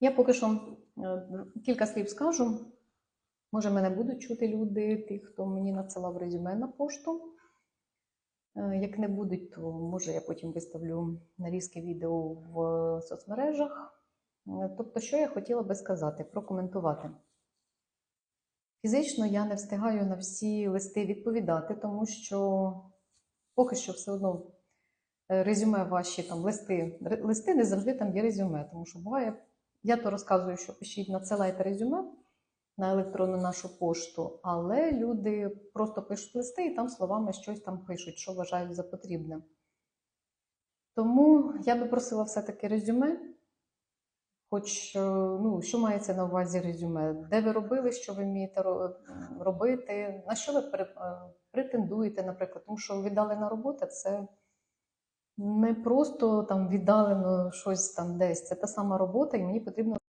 Я поки що е, кілька слів скажу. Може, мене будуть чути люди, ті, хто мені надсилав резюме на пошту. Е, Як не будуть, то може я потім виставлю нарізки відео в соцмережах. Е, Тобто, що я хотіла би сказати, прокоментувати. Фізично я не встигаю на всі листи відповідати, тому що поки що все одно резюме ваші там листи. Листи не завжди там є резюме, тому що буває. Я то розказую, що пишіть, надсилайте резюме на електронну нашу пошту, але люди просто пишуть листи і там словами щось там пишуть, що вважають за потрібне. Тому я би просила все-таки резюме. Хоч е, ну, що мається на увазі резюме? Де ви робили, що ви вмієте робити, на що ви е, претендуєте, наприклад, тому що віддалена робота це не просто там віддалено щось там десь. Це та сама робота, і мені потрібно